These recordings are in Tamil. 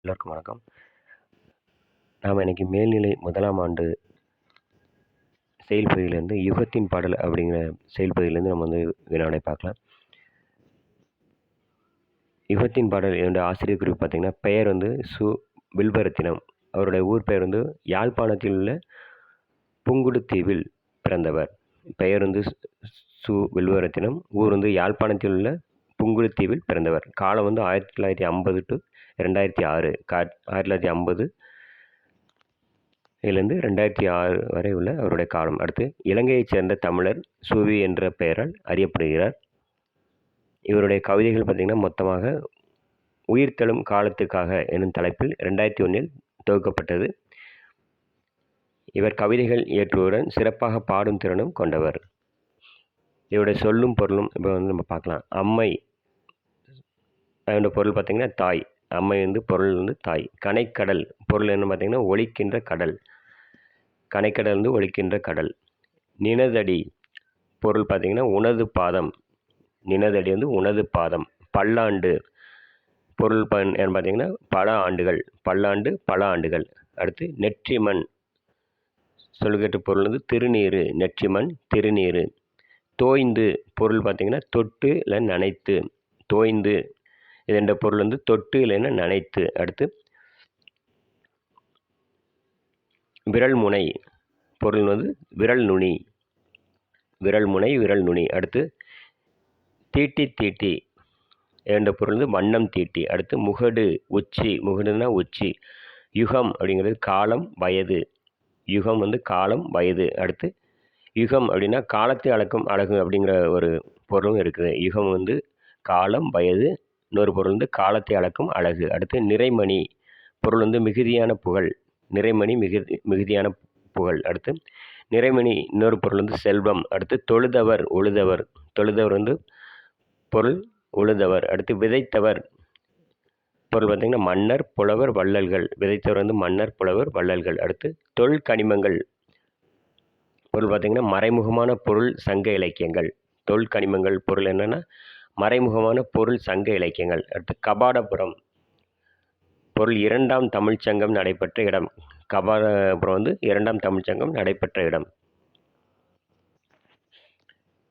எல்லோருக்கும் வணக்கம். நாம் இன்னைக்கு மேல்நிலை முதலாம் ஆண்டு செயல்பகுதியிலேருந்து யுகத்தின் பாடல் அப்படிங்கிற செயல்பகுதியிலேருந்து நம்ம வந்து வினாவிடை பார்க்கலாம். யுகத்தின் பாடல் என்னுடைய ஆசிரியர் குறிப்பு பார்த்திங்கன்னா பெயர் வந்து சு வில்வரத்தினம். அவருடைய ஊர் பெயர் வந்து யாழ்ப்பாணத்தில் உள்ள புங்குடுத்தீவில் பிறந்தவர். பெயர் வந்து சு- சு வில்வரத்தினம். ஊர் வந்து யாழ்ப்பாணத்தில் உள்ள புங்குடுதீவில் பிறந்தவர். காலம் வந்து ஆயிரத்தி தொள்ளாயிரத்தி ஐம்பது டு ரெண்டாயிரத்தி ஆறு. கா ஆயிரத்தி தொள்ளாயிரத்தி ஐம்பது இதிலிருந்து ரெண்டாயிரத்தி ஆறு வரை உள்ள அவருடைய காலம். அடுத்து இலங்கையைச் சேர்ந்த தமிழர் சுவி என்ற பெயரால் அறியப்படுகிறார். இவருடைய கவிதைகள் பார்த்திங்கன்னா மொத்தமாக உயிர்த்தெழும் காலத்துக்காக எனும் தலைப்பில் ரெண்டாயிரத்தி ஒன்றில் தொகுக்கப்பட்டது. இவர் கவிதைகள் இயற்றுவதுடன் சிறப்பாக பாடும் திறனும் கொண்டவர். இவருடைய சொல்லும் பொருளும் இப்போ வந்து நம்ம பார்க்கலாம். அம்மை அதோட பொருள் பார்த்திங்கன்னா தாய். அம்மை வந்து பொருள் வந்து தாய். கனைக்கடல். பொருள் என்ன பார்த்திங்கன்னா ஒழிக்கின்ற கடல். கனைக்கடல் வந்து ஒழிக்கின்ற கடல். நினதடி. பொருள் பார்த்திங்கன்னா உனது பாதம். நினதடி வந்து உனது பாதம். பல்லாண்டு. பொருள் ப என்ன பார்த்திங்கன்னா பல ஆண்டுகள். பல்லாண்டு பல ஆண்டுகள். அடுத்து நெற்றிமண். சொல்லுகட்டு பொருள் வந்து திருநீறு. நெற்றிமண் திருநீறு. தோய்ந்து. பொருள் பார்த்தீங்கன்னா தொட்டு இல்லை நனைத்து. தோய்ந்து. இதென்ற பொருள் வந்து தொட்டு இல்லைன்னா நனைத்து அடுத்து விரல் முனை. பொருள் வந்து விரல் நுனி. விரல் முனை விரல் நுனி. அடுத்து தீட்டி தீட்டி. என்ற பொருள் வந்து வண்ணம் தீட்டி. அடுத்து முகடு உச்சி. முகடுனா உச்சி. யுகம் அப்படிங்கிறது காலம் வயது. யுகம் வந்து காலம் வயது. அடுத்து யுகம் அப்படின்னா காலத்தை அளக்கும் அழகு அப்படிங்கிற ஒரு பொருளும் இருக்குது. யுகம் வந்து காலம் வயது இன்னொரு பொருள் வந்து காலத்தை அளக்கும் அழகு. அடுத்து நிறைமணி பொருள் வந்து மிகுதியான புகழ். நிறைமணி மிகுதி மிகுதியான புகழ். அடுத்து நிறைமணி இன்னொரு பொருள் வந்து செல்வம். அடுத்து தொழுதவர் உழுதவர். தொழுதவர் வந்து பொருள் உழுதவர். அடுத்து விதைத்தவர் பொருள் பார்த்திங்கன்னா மன்னர் புலவர் வள்ளல்கள். விதைத்தவர் வந்து மன்னர் புலவர் வள்ளல்கள். அடுத்து தொல் கனிமங்கள் பொருள் பார்த்திங்கன்னா மறைமுகமான பொருள் சங்க இலக்கியங்கள். தொல் கனிமங்கள் பொருள் என்னென்னா மறைமுகமான பொருள் சங்க இலக்கியங்கள். அடுத்து கபாடபுரம். பொருள் இரண்டாம் தமிழ்ச்சங்கம் நடைபெற்ற இடம். கபாடபுரம் வந்து இரண்டாம் தமிழ்ச்சங்கம் நடைபெற்ற இடம்.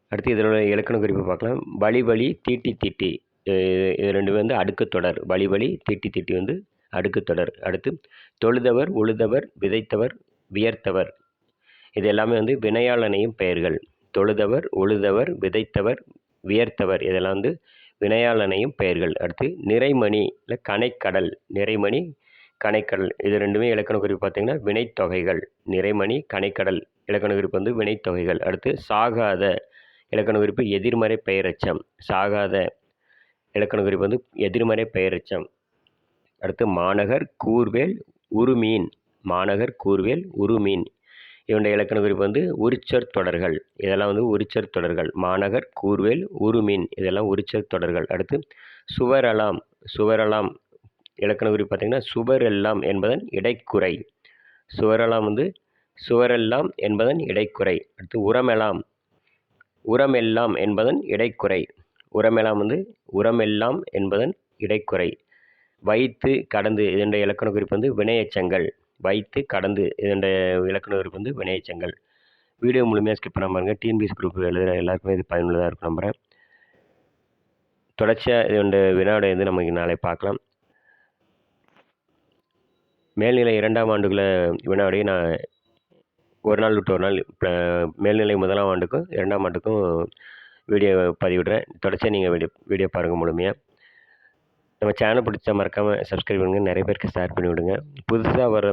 அடுத்து இதனோட இலக்கண குறிப்பு பார்க்கலாம். வழி வழி தீட்டி தீட்டி. இது ரெண்டுமே ரெண்டு வந்து அடுக்கு தொடர். வழி வழி தீட்டி தீட்டி வந்து அடுக்கு தொடர். அடுத்து தொழுதவர் உழுதவர் விதைத்தவர் வியர்த்தவர். இது எல்லாமே வந்து வினையாளனையும் பெயர்கள். தொழுதவர் உழுதவர் விதைத்தவர் வியர்த்தவர். இதெல்லாம் வந்து வினையாளனையும் பெயர்கள். அடுத்து நிறைமணி இல்லை கனைக்கடல் நிறைமணி கனைக்கடல் இது ரெண்டுமே இலக்கண குறிப்பு பார்த்திங்கன்னா வினைத்தொகைகள். நிறைமணி கனைக்கடல் இலக்கண குறிப்பு வந்து வினைத்தொகைகள். அடுத்து சாகாத இலக்கண குறிப்பு எதிர்மறை பெயரச்சம். சாகாத இலக்கண குறிப்பு வந்து எதிர்மறை பெயரச்சம். அடுத்து மாநகர் கூர்வேல் உருமீன். மாநகர் கூர்வேல் உருமீன். இவனுடைய இலக்கண குறிப்பு வந்து உரிச்சர் தொடர்கள். இதெல்லாம் வந்து உரிச்சர் தொடர்கள். மாநகர் கூர்வேல் உருமீன். இதெல்லாம் உரிச்சர் தொடர்கள். அடுத்து சுவரலாம். சுவரலாம் இலக்கண குறிப்பு பார்த்தீங்கன்னா சுவரெல்லாம் என்பதன் இடைக்குறை. சுவரெல்லாம் வந்து சுவரெல்லாம் என்பதன் இடைக்குறை. அடுத்து உரமெல்லாம் உரமெல்லாம் என்பதன் இடைக்குறை. உரமெல்லாம் வந்து உரமெல்லாம் என்பதன் இடைக்குறை. வைத்து கடந்து இதனுடைய இலக்கண குறிப்பு வந்து வினையச்சங்கள். வைத்து கடந்து இதனுடைய இலக்கண வந்து வினையச்சங்கள் வீடியோ முழுமையாக ஸ்கிப் பண்ணாம பாருங்கள் டிஎன்பிஎஸ் குரூப் எழுதுகிற எல்லாருக்குமே இது பயனுள்ளதாக இருக்கும் நம்புகிறேன் தொடர்ச்சியாக இதனுடைய வினாவுடைய வந்து நம்ம நாளை பார்க்கலாம். மேல்நிலை இரண்டாம் ஆண்டுகளை வினாவுடைய நான் ஒரு நாள் விட்டு ஒரு நாள் மேல்நிலை முதலாம் ஆண்டுக்கும் இரண்டாம் ஆண்டுக்கும் வீடியோ பதிவிடுறேன். தொடர்ச்சியாக நீங்கள் வீடியோ வீடியோ பாருங்கள் முழுமையாக நம்ம சேனல் பிடிச்சா மறக்காமல் சப்ஸ்கிரைப் பண்ணுங்கள் நிறைய பேருக்கு ஷேர் பண்ணி விடுங்க புதுசாக வர